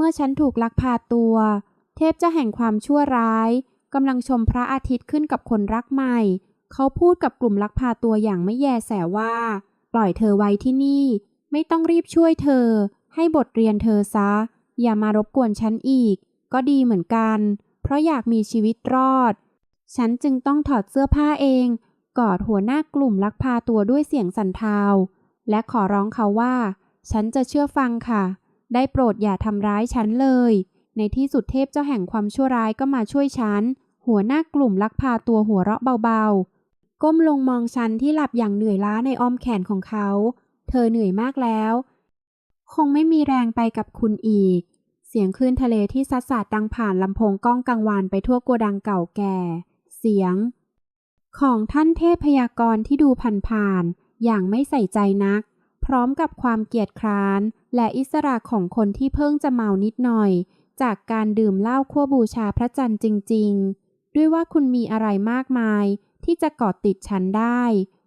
เมื่อฉันถูกลักพาตัว เทพเจ้าแห่งความชั่วร้ายกำลังชมพระอาทิตย์ขึ้นกับคนรักใหม่ เขาพูดกับกลุ่มลักพาตัวอย่างไม่แยแสว่า ปล่อยเธอไว้ที่นี่ ไม่ต้องรีบช่วยเธอ ให้บทเรียนเธอซะ อย่ามารบกวนฉันอีก ก็ดีเหมือนกัน เพราะอยากมีชีวิตรอด ฉันจึงต้องถอดเสื้อผ้าเอง กอดหัวหน้ากลุ่มลักพาตัวด้วยเสียงสั่นเทาและขอร้องเขาว่า ฉันจะเชื่อฟังค่ะ ได้โปรดอย่าทำร้ายฉันเลย ในที่สุดเทพเจ้าแห่งความชั่วร้ายก็มาช่วยฉัน หัวหน้ากลุ่มลักพาตัวหัวเราะเบาๆ ก้มลงมองฉันที่หลับอย่างเหนื่อยล้าในอ้อมแขนของเขา เธอเหนื่อยมากแล้ว คงไม่มีแรงไปกับคุณอีก เสียงคลื่นทะเลที่ซัดสาดดังผ่านลำโพงก้องกังวานไปทั่วโกดังเก่าแก่ เสียง ของท่านเทพพยากรณ์ที่ดูผ่านๆอย่างไม่ใส่ใจนัก พร้อมกับความเกียจคร้าน และอิสระของคนที่เพิ่งจะเมานิดหน่อย จากการดื่มเหล้าขั้วบูชาพระจันทร์จริง ๆ ด้วยว่าคุณมีอะไรมากมาย ที่จะเกาะติดฉันได้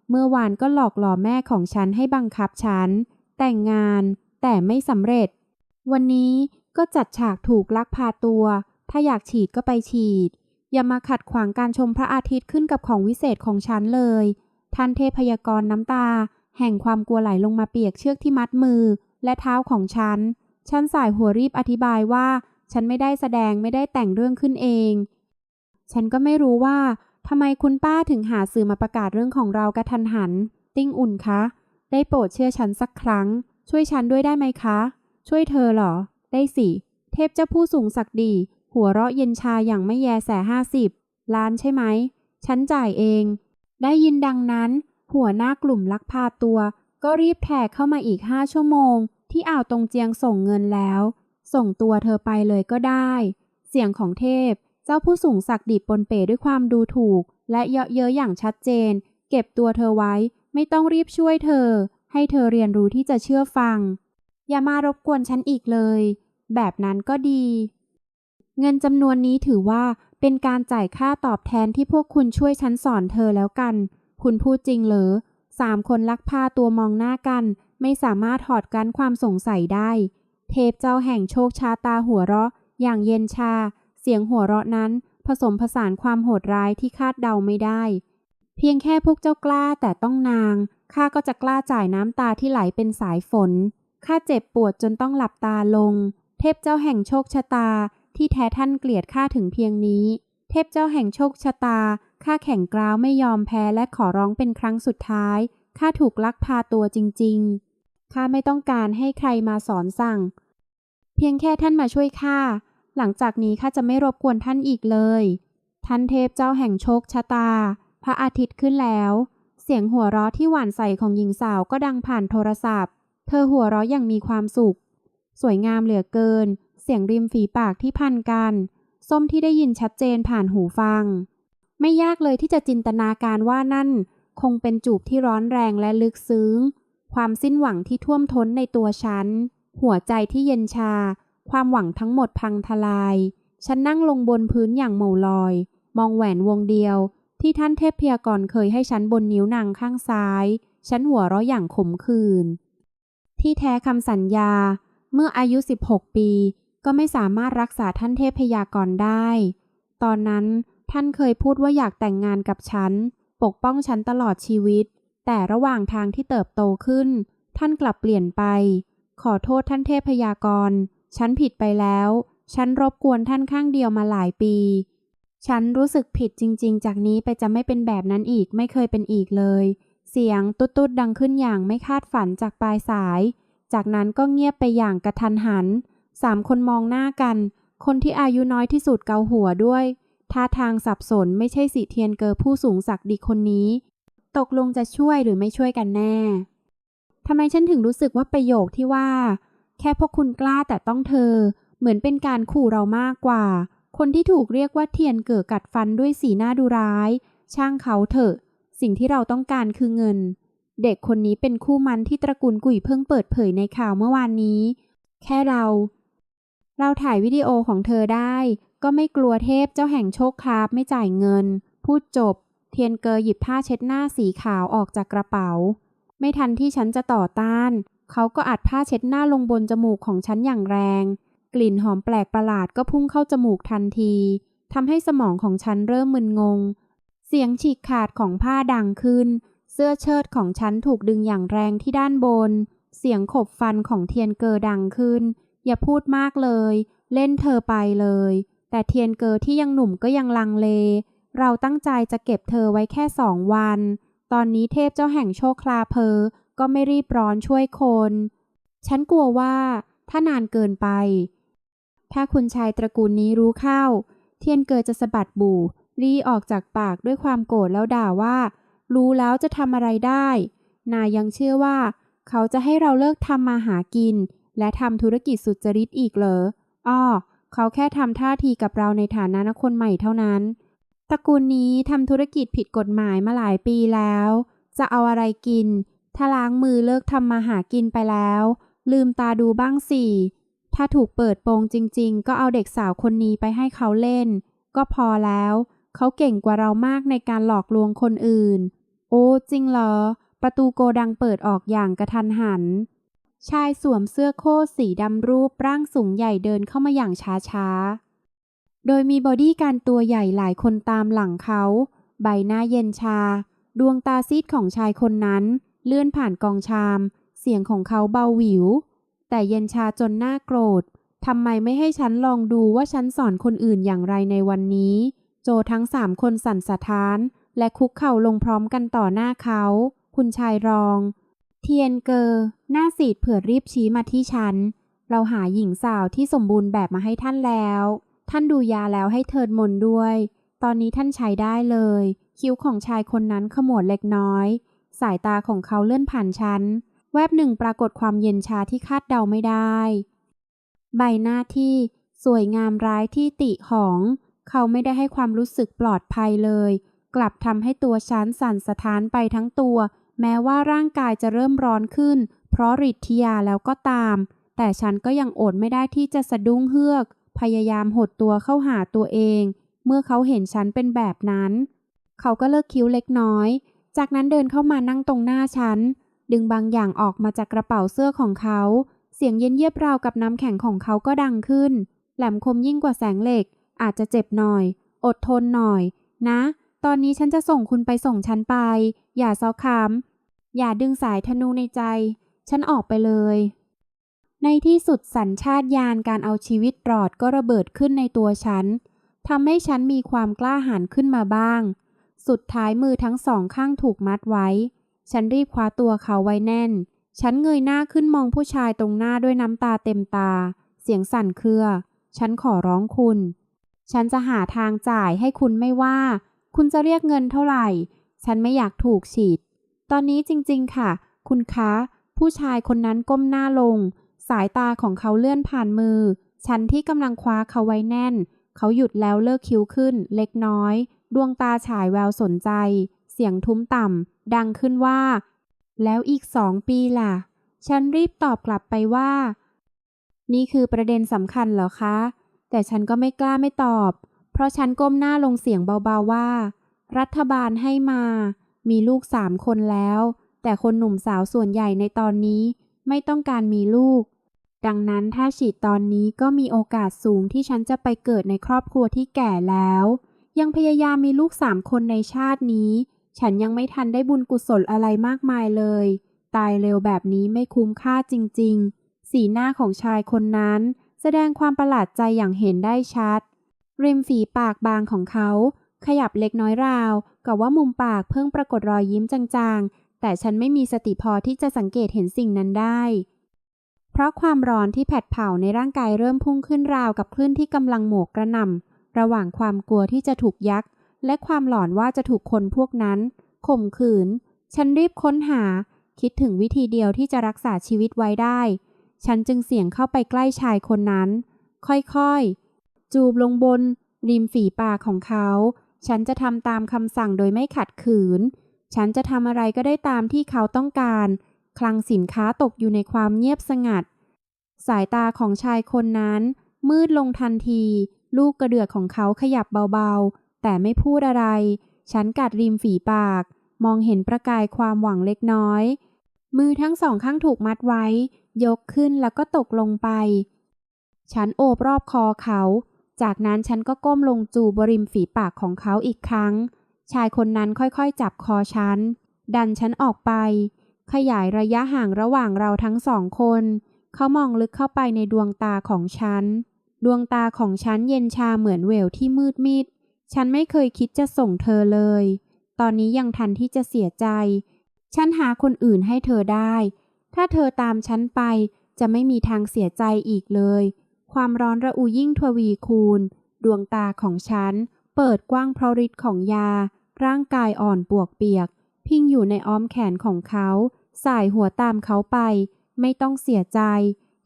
เมื่อวานก็หลอกหลอแม่ของฉันให้บังคับฉัน แต่งงานแต่ไม่สำเร็จ วันนี้ก็จัดฉากถูกลักพาตัว ถ้าอยากฉีดก็ไปฉีด อย่ามาขัดขวางการชมพระอาทิตย์ขึ้นกับของวิเศษของฉันเลย ท่านเทพยากรน้ำตา แห่งความกลัวไหลลงมาเปียกเชือกที่มัดมือ และเท้าของฉัน ฉันสายหัวรีบอธิบายว่า ฉันไม่ได้แสดงไม่ได้แต่งเรื่องขึ้นเอง ฉันก็ไม่รู้ว่าทำไมคุณป้าถึงหาสื่อมาประกาศเรื่องของเรากระทันหัน ติ้งอุ่นคะ ได้โปรดเชื่อฉันสักครั้ง ช่วยฉันด้วยได้ไหมคะ ช่วยเธอเหรอ ได้สิ เทพเจ้าผู้สูงศักดีหัวเราะเย็นชาอย่างไม่แยแสห้าสิบล้านใช่ไหม ฉันจ่ายเอง ได้ยินดังนั้น หัวหน้ากลุ่มลักพาตัว ก็รีบแผ่เข้ามาอีกห้าชั่วโมง ที่อ่าวตรงเจียงส่งเงินแล้ว ส่งตัวเธอไปเลยก็ได้ เสียงของเทพ เจ้าผู้สูงศักดิปนเปด้วยความดูถูก และเยาะเย้ยอย่างชัดเจน เก็บตัวเธอไว้ ไม่ต้องรีบช่วยเธอ ให้เธอเรียนรู้ที่จะเชื่อฟัง อย่ามารบกวนฉันอีกเลย แบบนั้นก็ดี เงินจำนวนนี้ถือว่าเป็นการจ่ายค่าตอบแทนที่พวกคุณช่วยฉันสอนเธอแล้วกัน คุณพูดจริงเหรอสามคนลักพาตัวมองหน้ากัน ไม่สามารถถอดกั้นความสงสัยได้ เทพเจ้าแห่งโชคชาตาหัวเราะ อย่างเย็นชา เสียงหัวเราะนั้น ผสมผสานความโหดร้ายที่คาดเดาไม่ได้ เพียงแค่พวกเจ้ากล้าแต่ต้องนางข้าก็จะกล้าจ่ายน้ำตาที่ไหลเป็นสายฝนข้าเจ็บปวดจนต้องหลับตาลง เทพเจ้าแห่งโชคชะตาที่แท้ท่านเกลียดข้าถึงเพียงนี้ เทพเจ้าแห่งโชคชะตา ข้าแข่งกร้าวไม่ยอมแพ้และขอร้องเป็นครั้งสุดท้าย ข้าถูกลักพาตัวจริง ๆ ข้าไม่ต้องการให้ใครมาสอนสั่ง เพียงแค่ท่านมาช่วยข้า หลังจากนี้ข้าจะไม่รบกวนท่านอีกเลย ท่านเทพเจ้าแห่งโชคชะตา พระอาทิตย์ขึ้นแล้ว เสียงหัวเราะที่หวานใสของหญิงสาวก็ดังผ่านโทรศัพท์ เธอหัวเราะอย่างมีความสุข สวยงามเหลือเกิน เสียงริมฝีปากที่พันกัน ส้มที่ได้ยินชัดเจนผ่านหูฟัง ไม่ยากเลยที่จะจินตนาการว่านั่น คงเป็นจูบที่ร้อนแรงและลึกซึ้ง ความสิ้นหวังที่ท่วมท้นในตัวฉัน หัวใจที่เย็นชา ความหวังทั้งหมดพังทลาย ฉันนั่งลงบนพื้นอย่างเม่อลอย มองแหวนวงเดียว ที่ท่านเทพพยากรเคยให้ฉันบนนิ้วนางข้างซ้าย ฉันหัวเราะอย่างขมขื่นที่แท้คำสัญญา เมื่ออายุ 16 ปี ก็ไม่สามารถรักษาท่านเทพพยากรได้ ตอนนั้นท่านเคยพูดว่าอยากแต่งงานกับฉัน ปกป้องฉันตลอดชีวิต แต่ระหว่างทางที่เติบโตขึ้น ท่านกลับเปลี่ยนไป ขอโทษท่านเทพพยากร ฉันผิดไปแล้ว ฉันรบกวนท่านข้างเดียวมาหลายปี ฉันรู้สึกผิดจริง ๆ จากนี้ไปจะไม่เป็นแบบนั้นอีกไม่เคยเป็นอีกเลย เสียงตุ๊ดๆดังขึ้นอย่างไม่คาดฝันจากปลายสาย จากนั้นก็เงียบไปอย่างกระทันหัน สามคนมองหน้ากัน คนที่อายุน้อยที่สุดเกาหัวด้วย ท่าทางสับสนไม่ใช่สิเทียนเกอผู้สูงศักดิ์ดีคนนี้ ตกลงจะช่วยหรือไม่ช่วยกันแน่ทำไมฉันถึงรู้สึกว่าประโยคที่ว่า แค่พวกคุณกล้าแต่ต้องเธอ เหมือนเป็นการขู่เรามากกว่า คนที่ถูกเรียกว่าเทียนเกิดกัดฟันด้วยสีหน้าดูร้าย ช่างเขาเถอะ สิ่งที่เราต้องการคือเงิน เด็กคนนี้เป็นคู่มันที่ตระกูลกุ๋ยเพิ่งเปิดเผยในข่าวเมื่อวานนี้ แค่เรา เราถ่ายวิดีโอของเธอได้ ก็ไม่กลัวเทพเจ้าแห่งโชคคราบไม่จ่ายเงิน พูดจบ เทียนเกอหยิบผ้าเช็ดหน้าสีขาวออกจากกระเป๋า ไม่ทันที่ฉันจะต่อต้าน เขาก็อัดผ้าเช็ดหน้าลงบนจมูกของฉันอย่างแรง กลิ่นหอมแปลกประหลาดก็พุ่งเข้าจมูกทันทีทำให้สมองของฉันเริ่มมึนงง เสียงฉีกขาดของผ้าดังขึ้น เสื้อเชิ้ตของฉันถูกดึงอย่างแรงที่ด้านบน เสียงขบฟันของเทียนเกอดังขึ้น อย่าพูดมากเลย เล่นเธอไปเลย แต่เทียนเกอที่ยังหนุ่มก็ยังลังเล เราตั้งใจจะเก็บเธอไว้แค่สองวัน ตอนนี้เทพเจ้าแห่งโชคลาเพอ ก็ไม่รีบร้อนช่วยคน ฉันกลัวว่า ถ้านานเกินไป ถ้าคุณชายตระกูลนี้รู้เข้า เทียนเกิดจะสะบัดบู่รีออกจากปากด้วยความโกรธแล้วด่าว่า รู้แล้วจะทำอะไรได้ นายยังเชื่อว่า เขาจะให้เราเลิกทำมาหากิน และทำธุรกิจสุจริตอีกเหรอ อ้อ เขาแค่ทำท่าทีกับเราในฐานะนักคนใหม่เท่านั้น ตระกูลนี้ทำธุรกิจผิดกฎหมายมาหลายปีแล้ว จะเอาอะไรกิน ถ้าล้างมือเลิกทำมาหากินไปแล้ว ลืมตาดูบ้างสิ ถ้าถูกเปิดโปงจริง ๆ ก็เอาเด็กสาวคนนี้ไปให้เขาเล่น ก็พอแล้ว เขาเก่งกว่าเรามากในการหลอกลวงคนอื่น โอ้จริงเหรอ ประตูโกดังเปิดออกอย่างกระทันหัน ชายสวมเสื้อโค้ทสีดำรูปร่างสูงใหญ่เดินเข้ามาอย่างช้าๆ โดยมีบอดี้การตัวใหญ่หลายคนตามหลังเขา ใบหน้าเย็นชา ดวงตาซีดของชายคนนั้น เลื่อนผ่านกองชาม เสียงของเขาเบาหวิว แต่เย็นชาจนหน้าโกรธทำไมไม่ให้ฉันลองดูว่าฉันสอนคนอื่นอย่างไรในวันนี้ โจทั้งสามคนสั่นสะท้าน และคุกเข่าลงพร้อมกันต่อหน้าเขา คุณชายรอง เทียนเกอหน้าสีดเผื่อรีบชี้มาที่ฉัน เราหาหญิงสาวที่สมบูรณ์แบบมาให้ท่านแล้ว ท่านดูยาแล้วให้เทิดมนด้วย ตอนนี้ท่านใช้ได้เลย คิ้วของชายคนนั้นขมวดเล็กน้อย สายตาของเขาเลื่อนผ่านฉัน แวบหนึ่งปรากฏความเย็นชาที่คาดเดาไม่ได้ ใบหน้าที่สวยงามร้ายที่ติของ เขาไม่ได้ให้ความรู้สึกปลอดภัยเลย กลับทำให้ตัวฉันสั่นสะท้านไปทั้งตัว แม้ว่าร่างกายจะเริ่มร้อนขึ้น เพราะฤทธิยาแล้วก็ตาม แต่ฉันก็ยังอดไม่ได้ที่จะสะดุ้งเฮือก พยายามหดตัวเข้าหาตัวเอง เมื่อเขาเห็นฉันเป็นแบบนั้น เขาก็เลิกคิ้วเล็กน้อย จากนั้นเดินเข้ามานั่งตรงหน้าฉัน ดึงบางอย่างออกมาจากกระเป๋าเสื้อของเขา เสียงเย็นเยียบราวกับน้ำแข็งของเขาก็ดังขึ้น แหลมคมยิ่งกว่าแสงเหล็ก อาจจะเจ็บหน่อย อดทนหน่อย นะ ตอนนี้ฉันจะส่งคุณไปส่งฉันไป อย่าซ้อคำอย่าดึงสายธนูในใจ ฉันออกไปเลย ในที่สุดสัญชาตญาณการเอาชีวิตรอดก็ระเบิดขึ้นในตัวฉันทำให้ฉันมีความกล้าหาญขึ้นมาบ้าง สุดท้ายมือทั้งสองข้างถูกมัดไว้ ฉันรีบคว้าตัวเขาไว้แน่น ฉันเงยหน้าขึ้นมองผู้ชายตรงหน้าด้วยน้ำตาเต็มตา เสียงสั่นเครือ ฉันขอร้องคุณ ฉันจะหาทางจ่ายให้คุณไม่ว่า คุณจะเรียกเงินเท่าไหร่ ฉันไม่อยากถูกฉีด ตอนนี้จริงๆค่ะ คุณคะ ผู้ชายคนนั้นก้มหน้าลง สายตาของเขาเลื่อนผ่านมือ ฉันที่กำลังคว้าเขาไว้แน่น เขาหยุดแล้วเลิกคิ้วขึ้น เล็กน้อย ดวงตาฉายแววสนใจ เสียงทุ้มต่ำ ดังขึ้นว่า แล้วอีกสองปีล่ะ ฉันรีบตอบกลับไปว่า นี่คือประเด็นสำคัญเหรอคะ แต่ฉันก็ไม่กล้าไม่ตอบ เพราะฉันก้มหน้าลงเสียงเบาๆว่า รัฐบาลให้มา มีลูกสามคนแล้ว แต่คนหนุ่มสาวส่วนใหญ่ในตอนนี้ไม่ต้องการมีลูก ดังนั้นถ้าฉีดตอนนี้ก็มีโอกาสสูงที่ฉันจะไปเกิดในครอบครัวที่แก่แล้ว ยังพยายามมีลูกสามคนในชาตินี้ ฉันยังไม่ทันได้บุญกุศลอะไรมากมายเลย ตายเร็วแบบนี้ไม่คุ้มค่าจริง ๆ สีหน้าของชายคนนั้น แสดงความประหลาดใจอย่างเห็นได้ชัด ริมฝีปากบางของเขา ขยับเล็กน้อยราวกับว่ามุมปากเพิ่งปรากฏรอยยิ้มจางๆ แต่ฉันไม่มีสติพอที่จะสังเกตเห็นสิ่งนั้นได้ เพราะความร้อนที่แผดเผาในร่างกายเริ่มพุ่งขึ้นราวกับคลื่นที่กำลังโหมกกระหน่ำระหว่างความกลัวที่จะถูกยักษ์และความหลอนว่าจะถูกคนพวกนั้นข่มขืน ฉันรีบค้นหา คิดถึงวิธีเดียวที่จะรักษาชีวิตไว้ได้ ฉันจึงเสี่ยงเข้าไปใกล้ชายคนนั้น ค่อยๆ จูบลงบน ริมฝีปากของเขา ฉันจะทำตามคำสั่งโดยไม่ขัดขืน ฉันจะทำอะไรก็ได้ตามที่เขาต้องการ คลังสินค้าตกอยู่ในความเงียบสงัด สายตาของชายคนนั้น มืดลงทันที ลูกกระเดือกของเขาขยับเบาๆ แต่ไม่พูดอะไร ฉันกัดริมฝีปาก มองเห็นประกายความหวังเล็กน้อย มือทั้งสองข้างถูกมัดไว้ ยกขึ้นแล้วก็ตกลงไปฉันโอบรอบคอเขา จากนั้นฉันก็ก้มลงจูบริมฝีปากของเขาอีกครั้ง ชายคนนั้นค่อยๆ จับคอฉัน ดันฉันออกไป ขยายระยะห่างระหว่างเราทั้งสองคน เขามองลึกเข้าไปในดวงตาของฉัน ดวงตาของฉันเย็นชาเหมือนเววที่มืดมิด ฉันไม่เคยคิดจะส่งเธอเลย ตอนนี้ยังทันที่จะเสียใจ ฉันหาคนอื่นให้เธอได้ ถ้าเธอตามฉันไปจะไม่มีทางเสียใจอีกเลย ความร้อนระอุยิ่งทวีคูณ ดวงตาของฉัน เปิดกว้างเพราะฤทธิ์ของยา ร่างกายอ่อนปวกเปียก พิงอยู่ในอ้อมแขนของเขา สายหัวตามเขาไป ไม่ต้องเสียใจ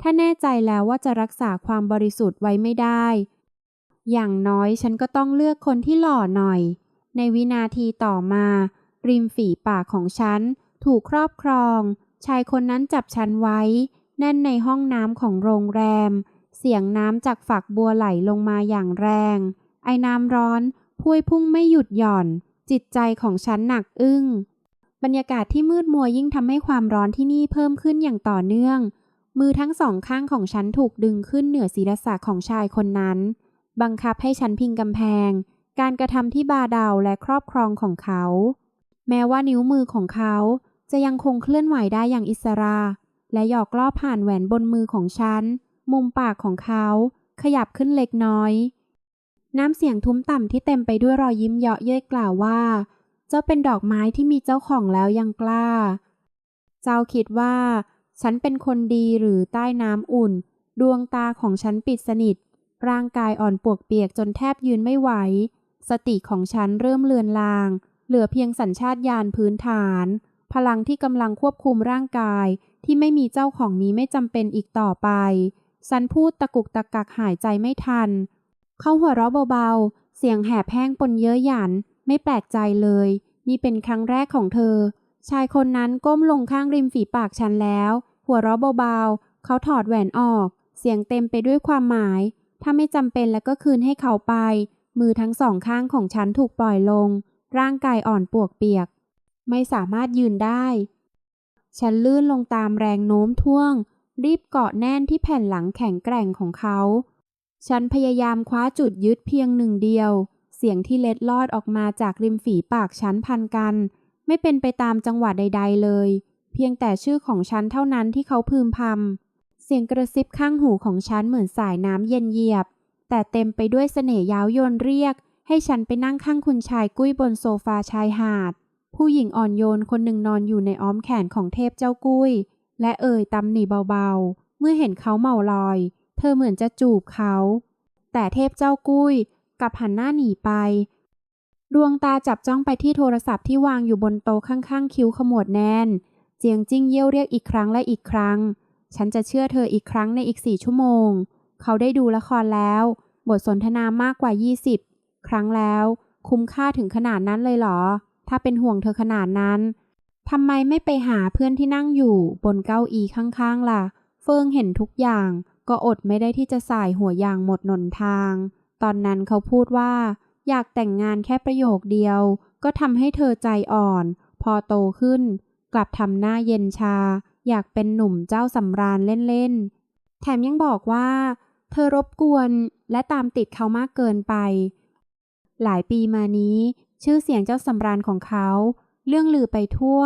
ถ้าแน่ใจแล้วว่าจะรักษาความบริสุทธิ์ไว้ไม่ได้ อย่างน้อยฉันก็ต้องเลือกคนที่หล่อหน่อย ในวินาทีต่อมา ริมฝีปากของฉัน ถูกครอบครอง ชายคนนั้นจับฉันไว้ แน่นในห้องน้ำของโรงแรม เสียงน้ำจากฝักบัวไหลลงมาอย่างแรง ไอ้น้ำร้อนพวยพุ่งไม่หยุดหย่อน จิตใจของฉันหนักอึ้ง บรรยากาศที่มืดมัวยิ่งทำให้ความร้อนที่นี่เพิ่มขึ้นอย่างต่อเนื่อง มือทั้งสองข้างของฉันถูกดึงขึ้นเหนือศีรษะของชายคนนั้น บังคับให้ฉันพิงกำแพง การกระทำที่บาดาลและครอบครองของเขา แม้ว่านิ้วมือของเขาจะยังคงเคลื่อนไหวได้อย่างอิสระ และหยอกล้อผ่านแหวนบนมือของฉัน มุมปากของเขา ขยับขึ้นเล็กน้อย น้ำเสียงทุ้มต่ำที่เต็มไปด้วยรอยยิ้มเยาะเย้ยกล่าวว่า เจ้าเป็นดอกไม้ที่มีเจ้าของแล้วยังกล้า เจ้าคิดว่า ฉันเป็นคนดีหรือใต้น้ำอุ่น ดวงตาของฉันปิดสนิท ร่างกายอ่อนปวกเปียกจนแทบยืนไม่ไหว สติของฉันเริ่มเลือนลาง เหลือเพียงสัญชาตญาณพื้นฐาน พลังที่กำลังควบคุมร่างกายที่ไม่มีเจ้าของนี้ไม่จำเป็นอีกต่อไป ฉันพูดตะกุกตะกักหายใจไม่ทัน เขาหัวเราะเบาๆ เสียงแหบแห้งปนเย้ยหยัน ไม่แปลกใจเลย นี่เป็นครั้งแรกของเธอ ชายคนนั้นก้มลงข้างริมฝีปากฉันแล้ว หัวเราะเบาๆ เขาถอดแหวนออก เสียงเต็มไปด้วยความหมาย ถ้าไม่จำเป็นแล้วก็คืนให้เขาไป มือทั้งสองข้างของฉันถูกปล่อยลง ร่างกายอ่อนปวกเปียก ไม่สามารถยืนได้ ฉันลื่นลงตามแรงโน้มท่วง รีบเกาะแน่นที่แผ่นหลังแข็งแกร่งของเขา ฉันพยายามคว้าจุดยึดเพียงหนึ่งเดียว เสียงที่เล็ดลอดออกมาจากริมฝีปากฉันพันกัน ไม่เป็นไปตามจังหวะใด ๆ เลย เพียงแต่ชื่อของฉันเท่านั้นที่เขาพึมพำเสียงกระซิบข้างหูของฉันเหมือนสายน้ำเย็นเยียบ แต่เต็มไปด้วยเสน่ห์ย้าวยวนเรียก ให้ฉันไปนั่งข้างคุณชายกุ้ยบนโซฟาชายหาด ผู้หญิงอ่อนโยนคนหนึ่งนอนอยู่ในอ้อมแขนของเทพเจ้ากุ้ย และเอ่ยตำหนิเบาๆ เมื่อเห็นเขาเมาลอย เธอเหมือนจะจูบเขา แต่เทพเจ้ากุ้ยกลับหันหน้าหนีไป ดวงตาจับจ้องไปที่โทรศัพท์ที่วางอยู่บนโต๊ะข้างๆ คิ้วขมวดแน่น เจียงจิ้งเยี่ยวเรียกอีกครั้งและอีกครั้ง ฉันจะเชื่อเธออีกครั้งในอีกสี่ชั่วโมง เขาได้ดูละครแล้ว บทสนทนามากกว่า 20 ครั้งแล้ว คุ้มค่าถึงขนาดนั้นเลยเหรอ ถ้าเป็นห่วงเธอขนาดนั้น ทำไมไม่ไปหาเพื่อนที่นั่งอยู่บนเก้าอี้ข้างๆล่ะ เฟิงเห็นทุกอย่าง ก็อดไม่ได้ที่จะสายหัวอย่างหมดหนทาง ตอนนั้นเขาพูดว่า อยากแต่งงานแค่ประโยคเดียว ก็ทำให้เธอใจอ่อน พอโตขึ้น กลับทำหน้าเย็นชา อยากเป็นหนุ่มเจ้าสำราญเล่นๆ แถมยังบอกว่า เธอรบกวนและตามติดเขามากเกินไป หลายปีมานี้ ชื่อเสียงเจ้าสำราญของเขา เรื่องลือไปทั่ว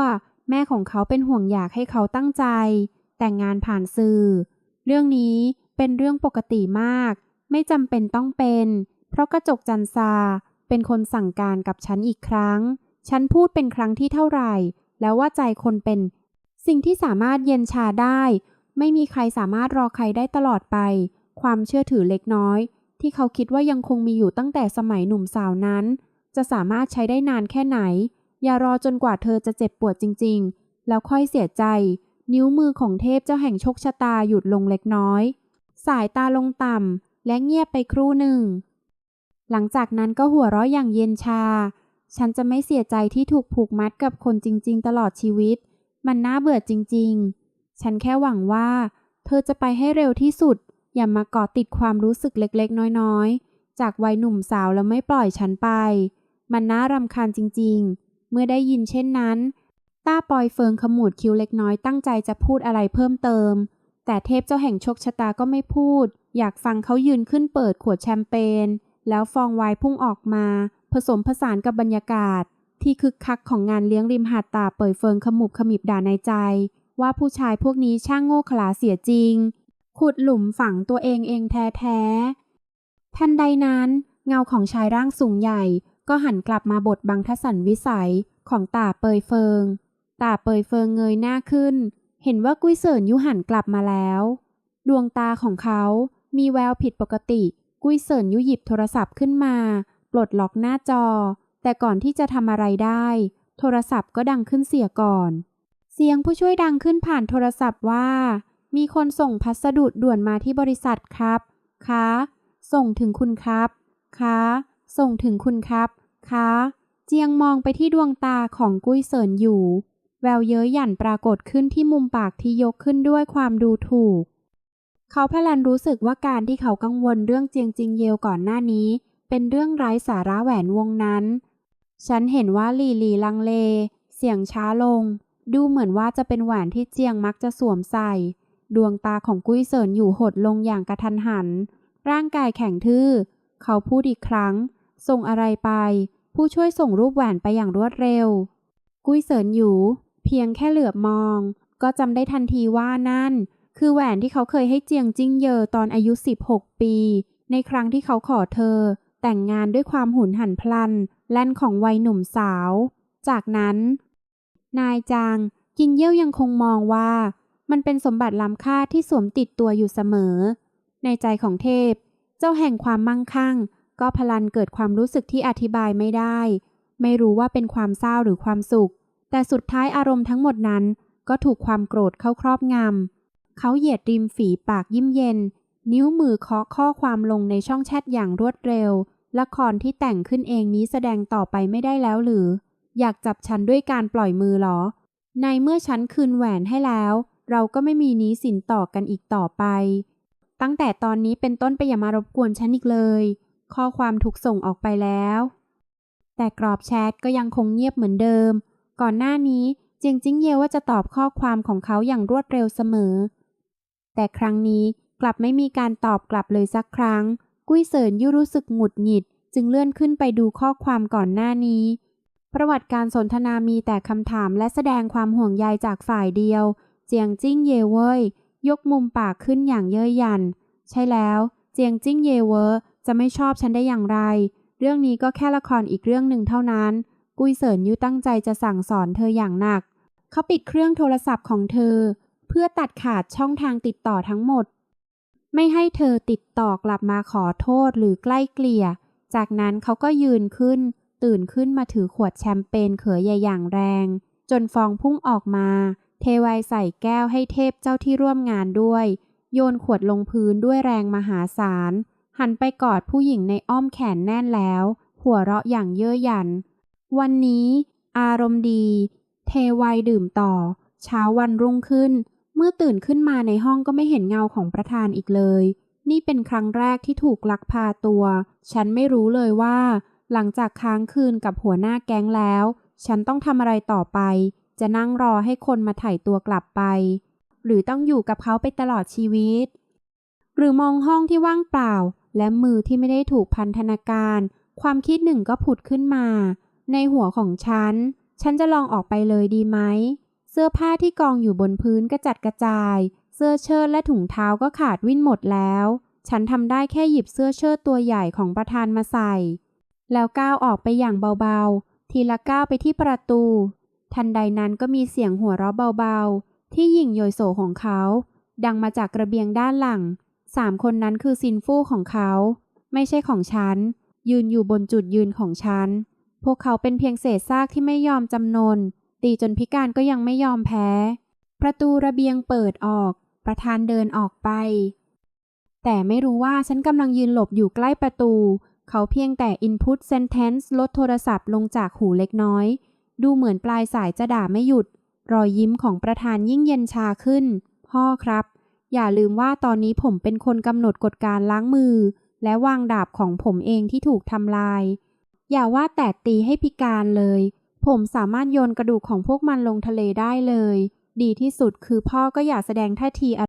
แม่ของเขาเป็นห่วงอยากให้เขาตั้งใจ แต่งงานผ่านสื่อ เรื่องนี้เป็นเรื่องปกติมาก ไม่จำเป็นต้องเป็น เพราะกระจกจันทราเป็นคนสั่งการกับฉันอีกครั้ง ฉันพูดเป็นครั้งที่เท่าไหร่ แล้วว่าใจคนเป็น สิ่งที่สามารถเย็นชาได้ ไม่มีใครสามารถรอใครได้ตลอดไป ความเชื่อถือเล็กน้อย ที่เขาคิดว่ายังคงมีอยู่ตั้งแต่สมัยหนุ่มสาวนั้น จะสามารถใช้ได้นานแค่ไหน อย่ารอจนกว่าเธอจะเจ็บปวดจริง ๆ แล้วค่อยเสียใจ นิ้วมือของเทพเจ้าแห่งโชคชะตาหยุดลงเล็กน้อย สายตาลงต่ำและเงียบไปครู่หนึ่ง หลังจากนั้นก็หัวเราะอย่างเย็นชา ฉันจะไม่เสียใจที่ถูกผูกมัดกับคนจริง ๆ ตลอดชีวิต มันน่าเบื่อจริง ๆ ฉันแค่หวังว่า เธอจะไปให้เร็วที่สุด อย่ามาเกาะติดความรู้สึกเล็กๆ น้อยๆ จากวัยหนุ่มสาวแล้วไม่ปล่อยฉันไป มันน่ารำคาญจริง ๆ เมื่อได้ยินเช่นนั้น ต้าปอยเฟิงขมวดคิ้วเล็กน้อยตั้งใจจะพูดอะไรเพิ่มเติม แต่เทพเจ้าแห่งโชคชะตาก็ไม่พูด อยากฟังเขายืนขึ้นเปิดขวดแชมเปญแล้วฟองไวน์พุ่งออกมา ผสมผสานกับบรรยากาศ ที่คึกคักของงานเลี้ยงริมหาดตาเปยเฟิงขมุบขมิบด่าในใจ ว่าผู้ชายพวกนี้ช่างโง่เขลาเสียจริง ขุดหลุมฝังตัวเองเองแท้ๆทันใดนั้น เงาของชายร่างสูงใหญ่ ก็หันกลับมาบดบังทสันวิสัยของตาเปยเฟิง ตาเปยเฟิงเงยหน้าขึ้น เห็นว่ากุ้ยเสินยุหันกลับมาแล้ว ดวงตาของเขามีแววผิดปกติ กุ้ยเสินยุหยิบโทรศัพท์ขึ้นมา ปลดล็อกหน้าจอ แต่ก่อนที่จะทำอะไรได้ โทรศัพท์ก็ดังขึ้นเสียก่อน เสียงผู้ช่วยดังขึ้นผ่านโทรศัพท์ว่า มีคนส่งพัสดุด่วนมาที่บริษัทครับ คะ ส่งถึงคุณครับ คะ ส่งถึงคุณครับ คะ เจียงมองไปที่ดวงตาของกุ้ยเสินอยู่ แววเย้ยหยันปรากฏขึ้นที่มุมปากที่ยกขึ้นด้วยความดูถูก เขาพลันรู้สึกว่าการที่เขากังวลเรื่องเจียงจิงเยวก่อนหน้านี้ เป็นเรื่องไร้สาระแหวนวงนั้น ฉันเห็นว่าหลีหลีลังเล เสียงช้าลง ดูเหมือนว่าจะเป็นแหวนที่เจียงมักจะสวมใส่ ดวงตาของกุ้ยเสินอยู่หดลงอย่างกระทันหัน ร่างกายแข็งทื่อ เขาพูดอีกครั้ง ส่งอะไรไป ผู้ช่วยส่งรูปแหวนไปอย่างรวดเร็ว กุ้ยเสินอยู่ เพียงแค่เหลือบมอง ก็จำได้ทันทีว่านั่น คือแหวนที่เขาเคยให้เจียงจิ้งเยอตอนอายุ 16 ปี ในครั้งที่เขาขอเธอ แต่งงานด้วยความหุนหันพลัน แล่นของวัยหนุ่มสาว จากนั้น นายจางกินเย่ยวยังคงมองว่า มันเป็นสมบัติล้ำค่าที่สวมติดตัวอยู่เสมอ ในใจของเทพ เจ้าแห่งความมั่งคั่ง ก็พลันเกิดความรู้สึกที่อธิบายไม่ได้ ไม่รู้ว่าเป็นความเศร้าหรือความสุข แต่สุดท้ายอารมณ์ทั้งหมดนั้น ก็ถูกความโกรธเข้าครอบงำเขาเหยียดริมฝีปากยิ้มเย็น นิ้วมือเคาะข้อความลงในช่องแชทอย่างรวดเร็ว ละครที่แต่งขึ้นเองนี้แสดงต่อไปไม่ได้แล้วหรือ อยากจับฉันด้วยการปล่อยมือหรอ ในเมื่อฉันคืนแหวนให้แล้ว เราก็ไม่มีนี้สินต่อกันอีกต่อไป ตั้งแต่ตอนนี้เป็นต้นไปอย่ามารบกวนฉันอีกเลย ข้อความถูกส่งออกไปแล้ว แต่กรอบแชทก็ยังคงเงียบเหมือนเดิม ก่อนหน้านี้เจียงจิ้งเยว่าจะตอบข้อความของเขาอย่างรวดเร็วเสมอ แต่ครั้งนี้กลับไม่มีการตอบกลับเลยสักครั้ง กุ้ยเสินยู่รู้สึกหงุดหงิด จึงเลื่อนขึ้นไปดูข้อความก่อนหน้านี้ ประวัติการสนทนามีแต่คำถามและแสดงความห่วงใยจากฝ่ายเดียว เจียงจิ้งเย่เว่ยยกมุมปากขึ้นอย่างเย้ยหยัน ใช่แล้ว เจียงจิ้งเย่เว่ย จะไม่ชอบฉันได้อย่างไร เรื่องนี้ก็แค่ละครอีกเรื่องหนึ่งเท่านั้น กุ้ยเสินยู่ตั้งใจจะสั่งสอนเธออย่างหนัก เขาปิดเครื่องโทรศัพท์ของเธอ เพื่อตัดขาดช่องทางติดต่อทั้งหมด ไม่ให้เธอติดต่อกลับมาขอโทษหรือใกล้เกลี่ย จากนั้นเขาก็ยืนขึ้น ตื่นขึ้นมาถือขวดแชมเปญเขยใหญ่อย่างแรง จนฟองพุ่งออกมา เทวน์ใส่แก้วให้เทพเจ้าที่ร่วมงานด้วย โยนขวดลงพื้นด้วยแรงมหาศาล หันไปกอดผู้หญิงในอ้อมแขนแน่นแล้ว หัวเราะอย่างเย้ยหยัน วันนี้ อารมณ์ดี เทวน์ดื่มต่อ เช้าวันรุ่งขึ้น เมื่อตื่นขึ้นมาในห้องก็ไม่เห็นเงาของประธานอีกเลย นี่เป็นครั้งแรกที่ถูกลักพาตัว ฉันไม่รู้เลยว่า หลังจากค้างคืนกับหัวหน้าแก๊งแล้ว ฉันต้องทำอะไรต่อไป จะนั่งรอให้คนมาไถ่ตัวกลับไป หรือต้องอยู่กับเขาไปตลอดชีวิต หรือมองห้องที่ว่างเปล่า และมือที่ไม่ได้ถูกพันธนาการ ความคิดหนึ่งก็ผุดขึ้นมา ในหัวของฉัน ฉันจะลองออกไปเลยดีไหม เสื้อผ้าที่กองอยู่บนพื้นกระจัดกระจาย เสื้อเชิ้ตและถุงเท้าก็ขาดวิ่นหมดแล้ว ฉันทำได้แค่หยิบเสื้อเชิ้ตตัวใหญ่ของประธานมาใส่ แล้วก้าวออกไปอย่างเบาๆ ทีละก้าวไปที่ประตู ทันใดนั้นก็มีเสียงหัวเราะเบาๆ ที่หยิ่งโยยโสของเขา ดังมาจากระเบียงด้านหลัง สามคนนั้นคือซินฟู่ของเขา ไม่ใช่ของฉัน ยืนอยู่บนจุดยืนของฉัน พวกเขาเป็นเพียงเศษซากที่ไม่ยอมจำนน ตีจนพิการก็ยังไม่ยอมแพ้ ประตูระเบียงเปิดออก ประธานเดินออกไป แต่ไม่รู้ว่าฉันกำลังยืนหลบอยู่ใกล้ประตู เขาเพียงแต่ input sentence ลดโทรศัพท์ลงจากหูเล็กน้อย ดูเหมือนปลายสายจะด่าไม่หยุด รอยยิ้มของประธานยิ่งเย็นชาขึ้น พ่อครับ อย่าลืมว่าตอนนี้ผมเป็นคนกำหนดกฎการล้างมือ และวางดาบของผมเองที่ถูกทำลาย อย่าว่าแต่ตีให้พิการเลย ผมสามารถโยนกระดูกของพวกมันลงทะเลได้เลย ดีที่สุดคือพ่อก็อย่าแสดงท่าที